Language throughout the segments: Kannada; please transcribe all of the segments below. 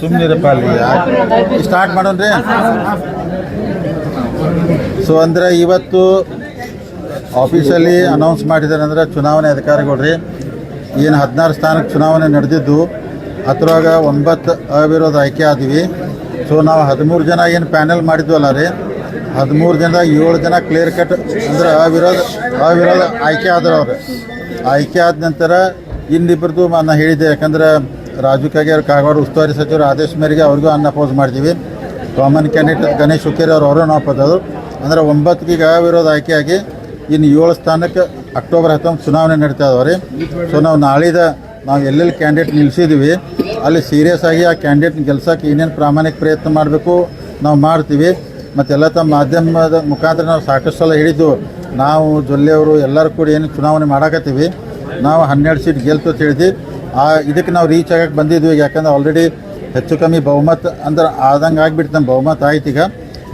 ಸುಮ್ಮನಿರಪ್ಪ ಸ್ಟಾರ್ಟ್ ಮಾಡೋಣ್ರಿ. ಸೊ ಅಂದ್ರೆ ಇವತ್ತು ಆಫೀಸಲ್ಲಿ ಅನೌನ್ಸ್ ಮಾಡಿದ್ದಾರೆ ಅಂದ್ರೆ ಚುನಾವಣೆ ಅಧಿಕಾರಿಗಳ್ರಿ. ಏನು ಹದಿನಾರು ಸ್ಥಾನಕ್ಕೆ ಚುನಾವಣೆ ನಡೆದಿದ್ದು, ಅದ್ರೊಳಗೆ ಒಂಬತ್ತು ಅವಿರೋಧ ಆಯ್ಕೆ ಆದ್ವಿ. ಸೊ ನಾವು ಹದಿಮೂರು ಜನ ಏನು ಪ್ಯಾನೆಲ್ ಮಾಡಿದ್ವಲ್ಲ ರೀ ಹದಿಮೂರು ಜನದಾಗ ಏಳು ಜನ ಕ್ಲಿಯರ್ ಕಟ್ ಅಂದ್ರೆ ಅವಿರೋಧ ಅವಿರೋಧ ಆಯ್ಕೆ ಆದ್ರೆ ಅವ್ರು. ಆಯ್ಕೆ ಆದ ನಂತರ ಇನ್ನಿಬ್ಬರದು ನಾನು ಹೇಳಿದ್ದೆ, ಯಾಕಂದ್ರೆ ರಾಜು ಕಾಗೆ ಅವ್ರ ಕಾಗವಾಡ ಉಸ್ತುವಾರಿ ಸಚಿವರು ಆದೇಶ ಮೇರೆಗೆ ಅವ್ರಿಗೂ ಅನ್ನ ಅಪೋಸ್ ಮಾಡ್ತೀವಿ. ಕಾಮನ್ ಕ್ಯಾಂಡಿಡೇಟ್ ಗಣೇಶ್ ಹುಕ್ಕೇರಿ ಅವ್ರು, ಅವರು ನಾವು ಅಂದ್ರೆ ಒಂಬತ್ತಿಗೆ ಈಗ ಅವಿರೋಧ ಆಗಿ ಇನ್ನು ಏಳು ಸ್ಥಾನಕ್ಕೆ ಅಕ್ಟೋಬರ್ ಹತ್ತೊಂಬತ್ತು ಚುನಾವಣೆ ನಡೀತಾ ಇದಾವೆ ಸೊ ನಾವು ನಾಳಿದ ನಾವು ಎಲ್ಲೆಲ್ಲಿ ಕ್ಯಾಂಡಿಡೇಟ್ ನಿಲ್ಲಿಸಿದ್ದೀವಿ ಅಲ್ಲಿ ಸೀರಿಯಸ್ ಆಗಿ ಆ ಕ್ಯಾಂಡಿಡೇಟ್ ಗೆಲ್ಸಕ್ಕೆ ಏನೇನು ಪ್ರಾಮಾಣಿಕ ಪ್ರಯತ್ನ ಮಾಡಬೇಕು ನಾವು ಮಾಡ್ತೀವಿ. ಮತ್ತೆಲ್ಲ ತಮ್ಮ ಮಾಧ್ಯಮದ ಮುಖಾಂತರ ನಾವು ಸಾಕಷ್ಟು ಸಲ ಹಿಡಿದು ನಾವು ಜೊಲ್ಲೆಯವರು ಎಲ್ಲರೂ ಕೂಡ ಏನು ಚುನಾವಣೆ ಮಾಡಾಕತ್ತೀವಿ. ನಾವು ಹನ್ನೆರಡು ಸೀಟ್ ಗೆಲ್ತು ಅಂತ ಹೇಳಿದ್ವಿ. ಆ, ಇದಕ್ಕೆ ನಾವು ರೀಚ್ ಆಗಕ್ಕೆ ಬಂದಿದ್ವಿ ಯಾಕಂದ್ರೆ ಆಲ್ರೆಡಿ ಹೆಚ್ಚು ಕಮ್ಮಿ ಬಹುಮತ ಅಂದ್ರೆ ಆದಂಗೆ ಆಗಿಬಿಟ್ಟು ನಮ್ಮ ಬಹುಮತ ಆಯ್ತು ಈಗ.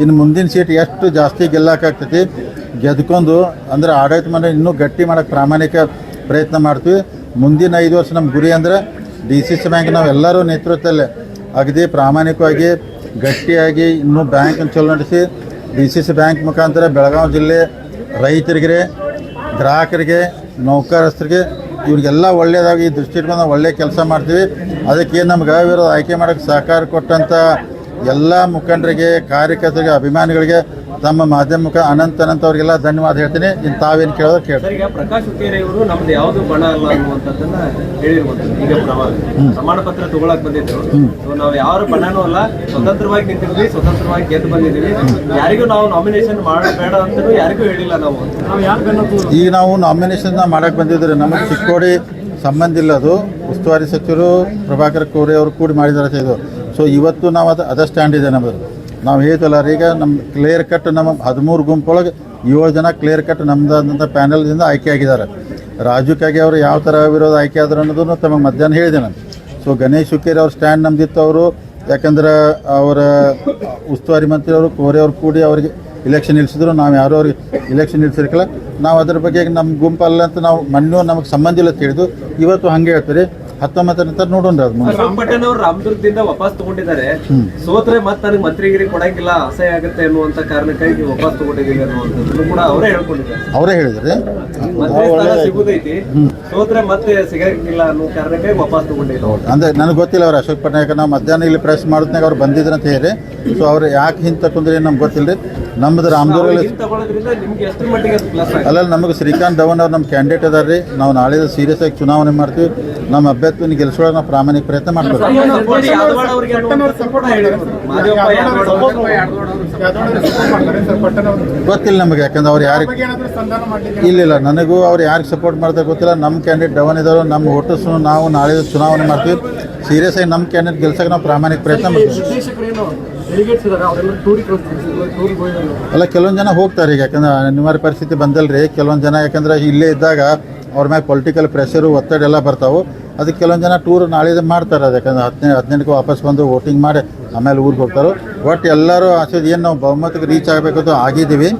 ಇನ್ನು ಮುಂದಿನ ಸೀಟ್ ಎಷ್ಟು ಜಾಸ್ತಿ ಗೆಲ್ಲಕ್ಕಾಗ್ತೈತಿ, ಗೆದ್ಕೊಂಡು ಅಂದ್ರೆ ಆಡಳಿತ ಮನೆ ಇನ್ನೂ ಗಟ್ಟಿ ಮಾಡೋಕ್ಕೆ ಪ್ರಾಮಾಣಿಕ ಪ್ರಯತ್ನ ಮಾಡ್ತೀವಿ. ಮುಂದಿನ ಐದು ವರ್ಷ ನಮ್ಮ ಗುರಿ ಅಂದ್ರೆ ಡಿ ಸಿ ಸಿ ಬ್ಯಾಂಕ್ ನಾವೆಲ್ಲರೂ ನೇತೃತ್ವದಲ್ಲೇ ಅಗದಿ ಪ್ರಾಮಾಣಿಕವಾಗಿ ಗಟ್ಟಿಯಾಗಿ ಇನ್ನೂ ಬ್ಯಾಂಕನ್ನು ಚಲೋ ನಡೆಸಿ ಡಿ ಸಿ ಸಿ ಬ್ಯಾಂಕ್ ಮುಖಾಂತರ ಬೆಳಗಾವಿ ಜಿಲ್ಲೆ ರೈತರಿಗೆ, ಗ್ರಾಹಕರಿಗೆ, ನೌಕರಸ್ಥರಿಗೆ ಇವರಿಗೆಲ್ಲ ಒಳ್ಳೆಯದಾಗಿ ಈ ದೃಷ್ಟಿ ಇಟ್ಕೊಂಡು ನಾವು ಒಳ್ಳೆಯ ಕೆಲಸ ಮಾಡ್ತೀವಿ. ಅದಕ್ಕೆ ನಮ್ಗೆ ಅವಿರೋಧ ಆಯ್ಕೆ ಮಾಡೋಕ್ಕೆ ಸಹಕಾರ ಕೊಟ್ಟಂಥ ಎಲ್ಲ ಮುಖಂಡರಿಗೆ, ಕಾರ್ಯಕರ್ತರಿಗೆ, ಅಭಿಮಾನಿಗಳಿಗೆ ತಮ್ಮ ಮಾಧ್ಯಮಕ್ಕೆ ಮುಖ ಅನಂತ ಅನಂತ ಅವರಿಗೆಲ್ಲ ಧನ್ಯವಾದ ಹೇಳ್ತೀನಿ. ಇನ್ನು ತಾವೇನು ಕೇಳೋದು ಕೇಳಿ ಈಗ ಪ್ರಕಾಶ್ ಹುಕ್ಕೇರಿ ಅವರು ನಮ್ದು ಯಾವುದು ಬಣ ಅಲ್ಲ ಅನ್ನುವಂಥದ್ದನ್ನ ಹೇಳಿರುವಂಥದ್ದು ಈಗ ಪ್ರಮಾಣ ಪ್ರಮಾಣ ಪತ್ರ ತಗೊಳಕ್ ಬಂದಿದ್ರು ಸೊ ನಾವು ಯಾರು ಬಣನೂ ಅಲ್ಲ ಸ್ವತಂತ್ರವಾಗಿ ನಿಂತಿದ್ವಿ ಸ್ವತಂತ್ರವಾಗಿ ಗೆದ್ದು ಬಂದಿದ್ದೀವಿ. ಯಾರಿಗೂ ನಾವು ನಾಮಿನೇಷನ್ ಮಾಡಬೇಡ ಅಂತಲೂ ಯಾರಿಗೂ ಹೇಳಿಲ್ಲ ನಾವು. ನಾವು ಯಾರು ಈಗ ನಾವು ನಾಮಿನೇಷನ್ ಮಾಡಕ್ ಬಂದಿದ್ರೆ ನಮಗೆ ಚಿಕ್ಕೋಡಿ ಸಂಬಂಧ ಇಲ್ಲ ಅದು ಉಸ್ತುವಾರಿ ಸಚಿವರು ಪ್ರಭಾಕರ್ ಕೋರೆ ಅವರು ಕೂಡಿ ಮಾಡಿದ್ದಾರೆ ಇದು. ಸೊ ಇವತ್ತು ನಾವು ಅದು ಅದ ಸ್ಟ್ಯಾಂಡ್ ಇದೆ ನಮ್ಮದು ನಾವು ಹೇಳ್ತಲ್ಲ ಈಗ ನಮ್ಮ ಕ್ಲಿಯರ್ ಕಟ್ ನಮ್ಮ ಹದಿಮೂರು ಗುಂಪೊಳಗೆ ಏಳು ಜನ ಕ್ಲಿಯರ್ ಕಟ್ ನಮ್ಮದಾದಂಥ ಪ್ಯಾನಲ್ದಿಂದ ಆಯ್ಕೆ ಆಗಿದ್ದಾರೆ. ರಾಜು ಅವರು ಯಾವ ಥರ ವಿರೋಧ ಆಯ್ಕೆ ಆದರು ಅನ್ನೋದನ್ನು ತಮಗೆ ಮಧ್ಯಾಹ್ನ ಹೇಳಿದೆ ನಾನು. ಸೊ ಗಣೇಶ್ ಹುಕ್ಕೇರಿ ಅವ್ರ ಸ್ಟ್ಯಾಂಡ್ ನಮ್ದಿತ್ತು ಅವರು. ಯಾಕಂದ್ರೆ ಅವರ ಉಸ್ತುವಾರಿ ಮಂತ್ರಿ ಅವರು, ಕೋರೆ ಅವ್ರು ಕೂಡಿ ಅವರಿಗೆ ಇಲೆಕ್ಷನ್ ನಿಲ್ಲಿಸಿದ್ರು ನಾವು ಯಾರೋ ಅವ್ರಿಗೆ ಇಲೆಕ್ಷನ್ ನಿಲ್ಲಿಸಿರ್ಕಲ್ಲ ನಾವು ಅದ್ರ ಬಗ್ಗೆ ನಮ್ಮ ಗುಂಪಲ್ಲ ಅಂತ ನಾವು ಮಣ್ಣು ನಮಗೆ ಸಂಬಂಧ ಇಲ್ಲ ಇವತ್ತು ಹಂಗೆ ಹೇಳ್ತೀರಿ. ಹತ್ತೊಂಬತ್ತರ ನಂತರ ನೋಡೋಣ ಅದು ಮುಂದೆ. ರಾಮ್ ಪಟ್ಟಣ್ ಅವರು ರಾಮದುರ್ಗದಿಂದ ವಾಪಸ್ ತಗೊಂಡಿದ್ದಾರೆ. ಸೋತ್ರೆ ಮತ್ತೆ ನನಗೆ ಮಂತ್ರಿಗಿರಿ ಕೊಡಂಗಿಲ್ಲ ಅಸಹ್ಯ ಆಗುತ್ತೆ ಅನ್ನುವಂತ ಕಾರಣಕ್ಕಾಗಿ ವಾಪಸ್ ತಗೊಂಡಿದ್ದೀವಿ ಅನ್ನುವಂಥದ್ದು ಕೂಡ ಅವರೇ ಹೇಳ್ಕೊಂಡಿದ್ದಾರೆ. ಅವರೇ ಹೇಳಿದ್ರೆ ಮಂತ್ರಿ ಸ್ಥಾನ ಸಿಗುದೈತಿ. ಸೋತ್ರೆ ಮತ್ತೆ ಅನ್ನೋ ಕಾರಣಕ್ಕೆ ವಾಪಸ್ ತಗೊಂಡಿದ್ದಾರೆ ಅಂದ್ರೆ ನನಗೆ ಗೊತ್ತಿಲ್ಲ ಅವ್ರು ಅಶೋಕ್ ಪಟ್ನಾಯಕ ನಾವು ಮಧ್ಯಾಹ್ನ ಇಲ್ಲಿ ಪ್ರೆಸ್ ಮಾಡಿದ್ನಾಗ ಅವ್ರು ಬಂದಿದ್ರು ಅಂತ ಹೇಳಿ. ಸೊ ಅವ್ರು ಯಾಕೆ ಹಿಂದೆ ತಕೊಂಡ್ರಿ ನಮ್ಗೆ ಗೊತ್ತಿಲ್ಲ ರೀ ನಮ್ದು ರಾಮದುರ್ಗಲ್ಲಿ ಅಲ್ಲ ತಗೊಳ್ಳೋದ್ರಿಂದ ನಿಮ್ಗೆ ಎಷ್ಟು ಮಟ್ಟಿಗೆ ಪ್ಲಸ್ ಆಗುತ್ತೆ ಅಲ್ಲಲ್ಲಿ ನಮಗೆ ಶ್ರೀಕಾಂತ್ ಧವನ್ ಅವ್ರು ನಮ್ಮ ಕ್ಯಾಂಡಿಡೇಟ್ ಅದಾರ ರೀ ನಾವು ನಾಳೆ ಸೀರಿಯಸ್ ಆಗಿ ಚುನಾವಣೆ ಮಾಡ್ತೀವಿ. ನಮ್ಮ ಅಭ್ಯರ್ಥಿನ ಗೆಲ್ಸೋಳ ನಾವು ಪ್ರಾಮಾಣಿಕ ಪ್ರಯತ್ನ ಮಾಡ್ತೀವಿ ಗೊತ್ತಿಲ್ಲ ನಮಗೆ ಯಾಕಂದ್ರೆ ಅವ್ರು ಯಾರಿಗೆ ಇಲ್ಲ ಇಲ್ಲ ನನಗೂ ಅವ್ರು ಯಾರಿಗೆ ಸಪೋರ್ಟ್ ಮಾಡ್ತಾರೆ ಗೊತ್ತಿಲ್ಲ. ನಮ್ಮ ಕ್ಯಾಂಡಿಡೇಟ್ ಡವನ್ ಇದ್ದಾರೆ ನಮ್ಮ ಓಟರ್ಸ್ನು ನಾವು ನಾಳೆ ಚುನಾವಣೆ ಮಾಡ್ತೀವಿ. ಸೀರಿಯಸ್ ಆಗಿ ನಮ್ಮ ಕ್ಯಾಂಡಿಡೇಟ್ ಗೆಲ್ಸಕ್ಕೆ ನಾವು ಪ್ರಾಮಾಣಿಕ ಪ್ರಯತ್ನ ಮಾಡ್ತೀವಿ. ಅಲ್ಲ ಕೆಲವೊಂದು ಜನ ಹೋಗ್ತಾರೆ ಈಗ. ಯಾಕಂದ್ರೆ ಅನಿವಾರ್ಯ ಪರಿಸ್ಥಿತಿ ಬಂದಲ್ರಿ. ಕೆಲವೊಂದು ಜನ ಯಾಕಂದ್ರೆ ಇಲ್ಲೇ ಇದ್ದಾಗ ಅವ್ರ ಮ್ಯಾಗ ಪೊಲಿಟಿಕಲ್ ಪ್ರೆಷರು ಒತ್ತಡ ಎಲ್ಲ ಬರ್ತಾವೆ. ಅದಕ್ಕೆ ಕೆಲವೊಂದು ಜನ ಟೂರ್ ನಾಳೆ ಮಾಡ್ತಾರೆ. ಅದು ಯಾಕಂದ್ರೆ ಹದಿನೈದು ಹದಿನೆಂಟಕ್ಕೆ ವಾಪಸ್ ಬಂದು ವೋಟಿಂಗ್ ಮಾಡಿ ಆಮೇಲೆ ಊರಿಗೆ ಹೋಗ್ತಾರೆ. ಒಟ್ಟು ಎಲ್ಲರೂ ಆಸೆ ಏನು ನಾವು ಬಹುಮತಕ್ಕೆ ರೀಚ್ ಆಗಬೇಕಂತ ಆಗಿದ್ದೀವಿ.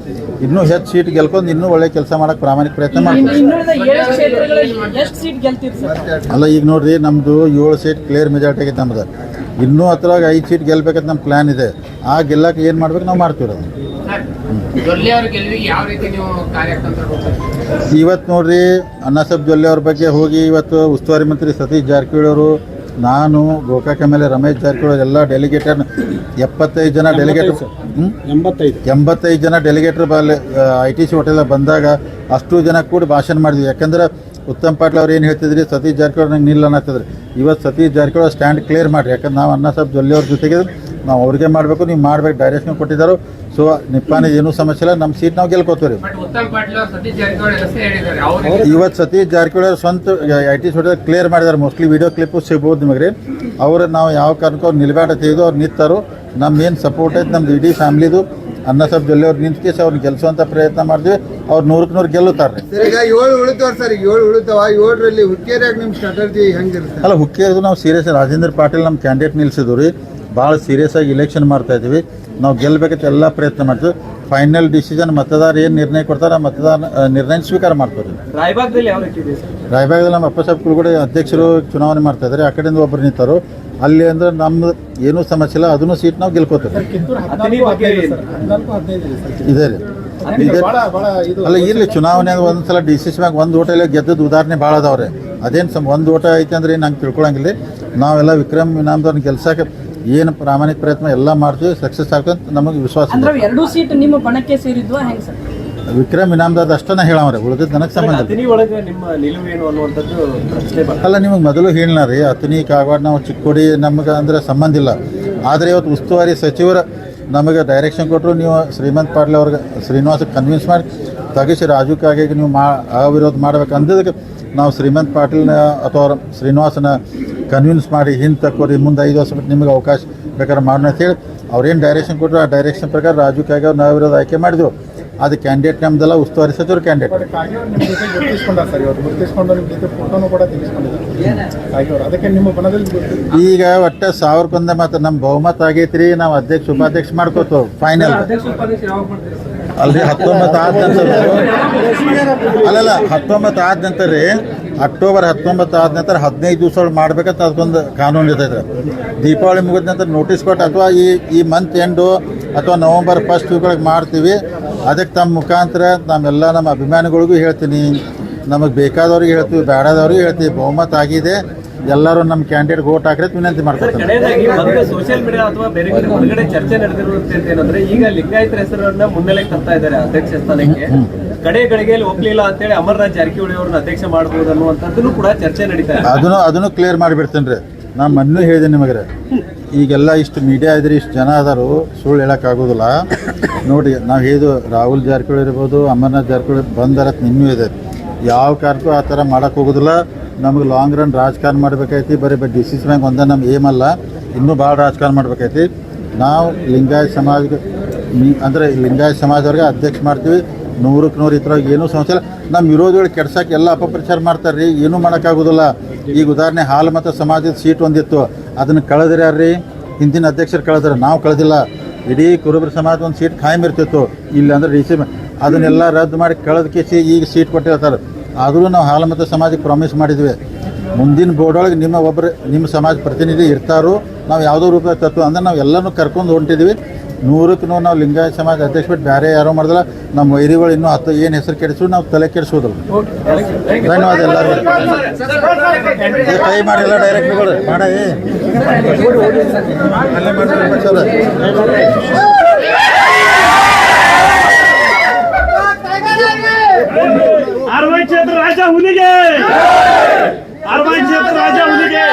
ಇನ್ನೂ ಹೆಚ್ಚು ಸೀಟ್ ಗೆಲ್ಕೊಂಡು ಇನ್ನೂ ಒಳ್ಳೆ ಕೆಲಸ ಮಾಡೋಕೆ ಪ್ರಾಮಾಣಿಕ ಪ್ರಯತ್ನ ಮಾಡ್ತೀವಿ ಅಲ್ಲ ಈಗ ನೋಡ್ರಿ ನಮ್ಮದು ಏಳು ಸೀಟ್ ಕ್ಲಿಯರ್ ಮೆಜಾರಿಟಿ ಆಗೈತೆ ನಮ್ದು. ಇನ್ನೂ ಹತ್ರವಾಗಿ ಐದು ಸೀಟ್ ಗೆಲ್ಬೇಕಂತ ನಮ್ಮ ಪ್ಲ್ಯಾನ್ ಇದೆ. ಆ ಗೆಲ್ಲಕ್ಕೆ ಏನು ಮಾಡ್ಬೇಕು ನಾವು ಮಾಡ್ತೀವಿ ಅದನ್ನು. ಇವತ್ತು ನೋಡ್ರಿ ಅನ್ನಸಬ್ ಜೊಲ್ಲೆ ಅವ್ರ ಬಗ್ಗೆ ಹೋಗಿ ಇವತ್ತು ಉಸ್ತುವಾರಿ ಮಂತ್ರಿ ಸತೀಶ್ ಜಾರಕಿಹೊಳಿ ಅವರು ನಾನು Gokak M L A Ramesh Jarkiholi ಎಲ್ಲ ಡೆಲಿಗೇಟರ್ ಎಪ್ಪತ್ತೈದು ಜನ ಡೆಲಿಗೇಟರ್ ಎಂಬತ್ತೈದು. ಎಂಬತ್ತೈದು ಜನ ಡೆಲಿಗೇಟರ್ ಬಲ್ಲಿ ಐ ಟಿ ಸಿ ಹೋಟೆಲ್ ಬಂದಾಗ ಅಷ್ಟು ಜನ ಕೂಡ ಭಾಷಣ ಮಾಡಿದ್ವಿ. ಯಾಕಂದ್ರೆ ಉತ್ತಮ್ ಪಾಟೀಲ್ ಅವ್ರು ಏನು ಹೇಳ್ತಿದ್ರಿ ಸತೀಶ್ ಜಾರಕಿಹೊಳಿ ನಂಗೆ ನಿಲ್ಲ ಅನ್ನತ್ತಿದ್ರಿ ಇವತ್ತು ಸತೀಶ್ ಜಾರಕಿಹೊಳಿ ಸ್ಟ್ಯಾಂಡ್ ಕ್ಲಿಯರ್ ಮಾಡಿರಿ. ಯಾಕಂದ್ರೆ ನಾವು ಅನ್ನ ಸಾಹೇಬ್ ಜೊಲ್ಲೆ ಅವ್ರ ಜೊತೆಗೆ ನಾವು ಅವ್ರಿಗೆ ಮಾಡಬೇಕು ನೀವು ಮಾಡ್ಬೇಕು ಡೈರೆಕ್ಷನ್ ಕೊಟ್ಟಿದ್ದಾರೆ. ಸೊ ನಿಪ್ಪಾನಿ ಏನೂ ಸಮಸ್ಯೆ ಇಲ್ಲ ನಮ್ಮ ಸೀಟ್ ನಾವು ಗೆಲ್ಕೋತೀವಿ ಇವತ್ತು ಸತೀಶ್ ಜಾರಕಿಹೊಳಿ ಅವ್ರು ಸ್ವಂತ ಐ ಟಿ ಹೋಟೆಲ್ ಕ್ಲಿಯರ್ ಮಾಡಿದ್ದಾರೆ. ಮೋಸ್ಟ್ಲಿ ವಿಡಿಯೋ ಕ್ಲಿಪ್ಪು ಸಿಗ್ಬೋದು ನಿಮಗೆ ರೀ. ಅವ್ರು ನಾವು ಯಾವ ಕಾರಣಕ್ಕೂ ಅವ್ರು ನಿಲ್ಬೇಡ ತೆಗೆದು ಅವ್ರು ನಿಂತಾರೋ. ನಮ್ಮ ಏನು ಸಪೋರ್ಟ್ ಐತೆ ನಮ್ಮದು ಇಡೀ ಫ್ಯಾಮ್ಲಿದು. ಅನ್ನ ಸಾಹೇಬ್ ಜೊಲ್ಲೆ ಅವ್ರು ನಿಂತ್ಕೇಸಿ ಅವ್ರನ್ನ ಗೆಲ್ಸುವಂಥ ಪ್ರಯತ್ನ ಮಾಡ್ತೀವಿ. ಅವ್ರು ನೂರಕ್ಕೆ ನೂರು ಗೆಲ್ಲುತ್ತಾರೆ ಈಗ ಏಳು ಉಳಿತಾವ ಸರ್ ಈಗ ಏಳು ಉಳಿತಾವ? ಏಳರಲ್ಲಿ ಹುಕ್ಕೇರಿಯಾಗ ನಿಮ್ಮ ಸ್ಟ್ರಾಟಜಿ ಹೆಂಗಿರುತ್ತೆ? ಅಲ್ಲ ಹುಕ್ಕೇರಿದು ನಾವು ಸೀರಿಯಸ್ ರಾಜೇಂದ್ರ ಪಾಟೀಲ್ ನಮ್ಮ ಕ್ಯಾಂಡಿಡೇಟ್ ನಿಲ್ಲಿಸಿದ್ರು ರೀ. ಭಾಳ ಸೀರಿಯಸ್ ಆಗಿ ಇಲೆಕ್ಷನ್ ಮಾಡ್ತಾ ಇದ್ದೀವಿ. ನಾವು ಗೆಲ್ಲಬೇಕಂತ ಎಲ್ಲ ಪ್ರಯತ್ನ ಮಾಡ್ತೀವಿ. ಫೈನಲ್ ಡಿಸಿಷನ್ ಮತದಾರ ಏನು ನಿರ್ಣಯ ಕೊಡ್ತಾರೆ ಆ ಮತದಾರ ನಿರ್ಣಯ ಸ್ವೀಕಾರ ಮಾಡ್ತಾರೆ. ರಾಯಬಾಗದಲ್ಲಿ ಯಾವ ರೀತಿ ಇದೆ ಸರ್? ರಾಯಬಾಗದಲ್ಲಿ ನಮ್ಮ ಅಪ್ಪಸಾಹೇಬ್ ಕುಲಗಡೆ ಅಧ್ಯಕ್ಷರು ಚುನಾವಣೆ ಮಾಡ್ತಾ ಇದ್ದಾರೆ. ಆ ಕಡೆಯಿಂದ ಒಬ್ಬರು ನಿಂತರು. ಅಲ್ಲಿ ಅಂದ್ರೆ ನಮ್ದು ಏನೂ ಸಮಸ್ಯೆ ಇಲ್ಲ. ಅದನ್ನು ಸೀಟ್ ನಾವು ಗೆಲ್ಕೋತೇವೆ. ಇದೇ ರೀ. ಇದೆ. ಅಲ್ಲ ಇಲ್ಲಿ ಚುನಾವಣೆ ಒಂದ್ಸಲ ಡಿ ಸಿ ಸಿ ಮ್ಯಾಗ ಒಂದು ಓಟ ಇಲ್ಲ ಗೆದ್ದದ ಉದಾಹರಣೆ ಭಾಳ ಅದಾವ್ರೆ. ಅದೇನು ಸಮ ಒಂದು ಓಟ ಐತೆ ಅಂದ್ರೆ ಏನು ನಂಗೆ ತಿಳ್ಕೊಳಂಗಿಲ್ಲ. ನಾವೆಲ್ಲ ವಿಕ್ರಮ್ ಇನಾಮ್ದವ್ರನ್ನ ಗೆಲ್ಸಕ್ಕೆ ಏನು ಪ್ರಾಮಾಣಿಕ ಪ್ರಯತ್ನ ಎಲ್ಲ ಮಾಡ್ತೀವಿ ಸಕ್ಸಸ್ ಆಗ್ತಂತ ನಮಗೆ ವಿಶ್ವಾಸ ಅಂದ್ರೆ ಇದೆ ಎರಡು ಸೀಟ್ ನಿಮ್ಮ ಬಣಕ್ಕೆ ಸೇರಿದ್ವಾ ಹೆಂಗ್ ಸರ್? ವಿಕ್ರಮ್ ಇನಾಮದಾರ್ ಅಷ್ಟನ್ನ ಹೇಳವ್ರೆ ಉಳಿದಿದ್ದು ನನಗೆ ಸಂಬಂಧ ಇಲ್ಲ. ಅತನಿ ಒಳಗೆ ನಿಮ್ಮ ನಿಲುವು ಏನು ಅನ್ನುವಂಥದ್ದು ಪ್ರಶ್ನೆ ಬರ್ತದೆ. ಅಲ್ಲ ನಿಮಗೆ ಮೊದಲು ಹೇಳಿನ ರೀ ಅತನಿ ಕಾಗವಾಡ ನಾವು ಚಿಕ್ಕೋಡಿ ನಮಗೆ ಅಂದ್ರೆ ಸಂಬಂಧ ಇಲ್ಲ. ಆದರೆ ಇವತ್ತು ಉಸ್ತುವಾರಿ ಸಚಿವರು ನಮಗೆ ಡೈರೆಕ್ಷನ್ ಕೊಟ್ಟರು ನೀವು ಶ್ರೀಮಂತ್ ಪಾಟೀಲ್ ಅವ್ರಿಗೆ ಶ್ರೀನಿವಾಸ ಕನ್ವಿನ್ಸ್ ಮಾಡಿ ತಗಿಸಿ ರಾಜು ಕಾಗೆಗೆ ನೀವು ಮಾ ಅವಿರೋಧ ಮಾಡ್ಬೇಕು ಅಂದಿದ್ದಕ್ಕೆ ನಾವು ಶ್ರೀಮಂತ್ ಪಾಟೀಲ್ನ ಅಥವಾ ಅವ್ರ ಶ್ರೀನಿವಾಸನ ಕನ್ವಿನ್ಸ್ ಮಾಡಿ ಹಿಂದೆ ತಕ್ಕೋರಿ ಮುಂದೆ ಐದು ವರ್ಷ ಬಿಟ್ಟು ನಿಮಗೆ ಅವಕಾಶ ಬೇಕಾದ್ರೆ ಮಾಡೋಣ ಅಂತ ಹೇಳಿ ಅವ್ರೇನು ಡೈರೆಕ್ಷನ್ ಕೊಟ್ಟರು ಆ ಡೈರೆಕ್ಷನ್ ಪ್ರಕಾರ ರಾಜು ಕಾಗೆ ಅವ್ರು ನಾವು ವಿರೋಧ ಆಯ್ಕೆ ಮಾಡಿದ್ರು. ಅದು ಕ್ಯಾಂಡಿಡೇಟ್ ನಮ್ದೆಲ್ಲ ಉಸ್ತುವಾರಿ ಸಚಿವರು ಕ್ಯಾಂಡಿಡೇಟ್ ನಿಮ್ಮ ಜೊತೆ ಗುರುತಿಸ್ಕೊಂಡ ಸರ್ ಇವತ್ತು ಗುರುತಿಸ್ಕೊಂಡು ನಿಮ್ಮ ಜೊತೆ ಫೋಟೋನು ಕೂಡ ತೆಗೆಸ್ಕೊಂಡಿದ್ದಾರೆ ಹಾಗೆ ಅದಕ್ಕೆ ನಿಮ್ಮ ಬಣದಲ್ಲಿ ಗುರುತಿಸಿ ಈಗ ಒಟ್ಟ ಸಾವಿರಕ್ಕೊಂದ ಮತ್ತು ನಮ್ಮ ಬಹುಮತ ಆಗೈತ್ರಿ ನಾವು ಅಧ್ಯಕ್ಷ ಉಪಾಧ್ಯಕ್ಷ ಮಾಡ್ಕೋತೇವೆ ಫೈನಲ್ ಅಲ್ರಿ ಹತ್ತೊಂಬತ್ತು ಆದ ನಂತರ. ಅಲ್ಲಲ್ಲ ಹತ್ತೊಂಬತ್ತು ಆದ ನಂತರ ರೀ ಅಕ್ಟೋಬರ್ ಹತ್ತೊಂಬತ್ತು ಆದ ನಂತರ ಹದಿನೈದು ದಿವಸ ಒಳಗೆ ಮಾಡ್ಬೇಕಂತ ಅದಕ್ಕೊಂದು ಕಾನೂನು ಇರ್ತೈತೆ ದೀಪಾವಳಿ ಮುಗಿದ ನಂತರ ನೋಟಿಸ್ ಕೊಟ್ಟು ಅಥವಾ ಈ ಈ ಮಂತ್ ಎಂಡು ಅಥವಾ ನವಂಬರ್ ಫಸ್ಟ್ ವೀಕ್ ಮಾಡ್ತೀವಿ. ಅದಕ್ಕೆ ತಮ್ಮ ಮುಖಾಂತರ ನಮ್ಮೆಲ್ಲ ನಮ್ಮ ಅಭಿಮಾನಿಗಳಿಗೂ ಹೇಳ್ತೀನಿ. ನಮಗೆ ಬೇಕಾದವ್ರಿಗೆ ಹೇಳ್ತೀವಿ ಬೇಡದವ್ರಿಗೆ ಹೇಳ್ತೀವಿ. ಬಹುಮತ ಆಗಿದೆ. ಎಲ್ಲರೂ ನಮ್ಮ ಕ್ಯಾಂಡಿಡೇಟ್ ಓಟ್ ಹಾಕ್ರಿ ವಿನಂತಿ ಮಾಡ್ತಾರೆ ಸೋಷಿಯಲ್ ಮೀಡಿಯಾ ಅಥವಾ ಬೇರೆ ಕಡೆ ಹೊರಗಡೆ ಚರ್ಚೆ ನಡೆದಿರುವಂತದ್ದು ಏನಂದ್ರೆ ಈಗ ಲಿಂಗಾಯತರ ಹೆಸರನ್ನ ಮುನ್ನೆಲೆಗೆ ತರ್ತಾ ಇದ್ದಾರೆ ಅಧ್ಯಕ್ಷ ಸ್ಥಾನಕ್ಕೆ. ಕಡೆ ಗಳಿಗೆಯಲ್ಲಿ ಒಪ್ಲಿಲ್ಲ ಅಂತೇಳಿ ಅಮರನಾಥ್ ಜಾರಕಿಹೊಳಿ ಅವ್ರನ್ನ ಅಧ್ಯಕ್ಷ ಮಾಡಬಹುದು ಅನ್ನುವಂಥದ್ದು ಕೂಡ ಚರ್ಚೆ ನಡೀತಾ ಇದೆ. ಅದನ್ನು ಅದನ್ನು ಕ್ಲಿಯರ್ ಮಾಡಿಬಿಡ್ತೇನೆ ರೀ. ನಾನು ಮೊನ್ನೆ ಹೇಳಿದೆ ನಿಮಗೆ. ಈಗೆಲ್ಲ ಇಷ್ಟು ಮೀಡಿಯಾ ಇದ್ರೆ ಇಷ್ಟು ಜನ ಅದಾರು, ಸುಳ್ಳು ಹೇಳೋಕ್ಕಾಗೋದಿಲ್ಲ ನೋಡಿ, ನಾವು ಹೇಳಿದು ರಾಹುಲ್ ಜಾರಕಿಹೊಳಿ ಇರ್ಬೋದು, ಅಮರ್ನಾಥ್ ಜಾರಕಿಹೊಳಿ ಬಂದರತ್ ನಿನ್ನೂ ಇದೆ. ಯಾವ ಕಾರಣಕ್ಕೂ ಆ ಥರ ಮಾಡೋಕ್ಕೆ ಹೋಗೋದಿಲ್ಲ. ನಮಗೆ ಲಾಂಗ್ ರನ್ ರಾಜಕಾರಣ ಮಾಡಬೇಕೈತಿ ಬರೀ ಬರೀ ಡಿಸಿಸ್ ಬ್ಯಾಂಕ್ ಒಂದ ನಮ್ಮ ಏಮ್ ಅಲ್ಲ. ಇನ್ನೂ ಭಾಳ ರಾಜಕಾರಣ ಮಾಡಬೇಕೈತಿ ನಾವು ಲಿಂಗಾಯತ್ ಸಮಾಜಕ್ಕೆ ಅಂದರೆ ಲಿಂಗಾಯತ್ ಸಮಾಜದವ್ರಿಗೆ ಅಧ್ಯಕ್ಷ ಮಾಡ್ತೀವಿ. ನೂರಕ್ಕೆ ನೂರು ಇದ್ರಾಗ ಏನೂ ಸಮಸ್ಯೆ ಇಲ್ಲ. ನಮ್ಮ ವಿರೋಧಿಗಳು ಕೆಡ್ಸಕ್ಕೆ ಎಲ್ಲ ಅಪಪ್ರಚಾರ ಮಾಡ್ತಾರೆ ರೀ ಏನೂ ಮಾಡೋಕ್ಕಾಗೋದಿಲ್ಲ. ಈಗ ಉದಾಹರಣೆ ಹಾಲು ಮತ್ತು ಸಮಾಜದ ಸೀಟ್ ಒಂದಿತ್ತು. ಅದನ್ನು ಕಳೆದ್ರೆ ಹಿಂದಿನ ಅಧ್ಯಕ್ಷರು ಕಳೆದ್ರೆ, ನಾವು ಕಳೆದಿಲ್ಲ. ಇಡೀ ಕುರುಬರ ಸಮಾಜ ಒಂದು ಸೀಟ್ ಖಾಯಂ ಇರ್ತಿತ್ತು. ಇಲ್ಲ ಅಂದ್ರೆ ಡಿ ಅದನ್ನೆಲ್ಲ ರದ್ದು ಮಾಡಿ ಕಳೆದ ಕೇಸಿ ಈಗ ಸೀಟ್ ಕೊಟ್ಟಿರ್ತಾರೆ ಆದರೂ ನಾವು ಹಾಲು ಮತ್ತು ಸಮಾಜಕ್ಕೆ ಪ್ರಾಮಿಸ್ ಮಾಡಿದ್ವಿ. ಮುಂದಿನ ಬೋರ್ಡ್ ಒಳಗೆ ನಿಮ್ಮ ಒಬ್ಬರು ನಿಮ್ಮ ಸಮಾಜ ಪ್ರತಿನಿಧಿ ಇರ್ತಾರೋ. ನಾವು ಯಾವುದೋ ರೂಪದಾಗ ತತ್ವ ಅಂದ್ರೆ ನಾವು ಎಲ್ಲನೂ ಕರ್ಕೊಂಡು ಹೊಂಟಿದ್ವಿ. ನೂರಕ್ಕೆ ನೂರು ನಾವು ಲಿಂಗಾಯತ ಸಮಾಜ ಅಧ್ಯಕ್ಷ ಬಿಟ್ಟು ಬೇರೆ ಯಾರೋ ಮಾಡಿದ್ರೆ ನಮ್ಮ ವೈರಿಗಳು ಇನ್ನೂ ಹತ್ತು ಏನು ಹೆಸರು ಕೆಡಿಸಿದ್ರು ನಾವು ತಲೆ ಕೆಡಿಸೋದಿಲ್ಲ. ಧನ್ಯವಾದ ಎಲ್ಲರಿಗೂ. ಕೈ ಮಾಡಿಲ್ಲ ಡೈರೆಕ್ಟ್ಗಳು ಮಾಡಿ ರಾಜ ಹುಲಿಗೆ! ಅರವೈ ಕ್ಷೇತ್ರ ರಾಜ ಹುಲಿಗೆ!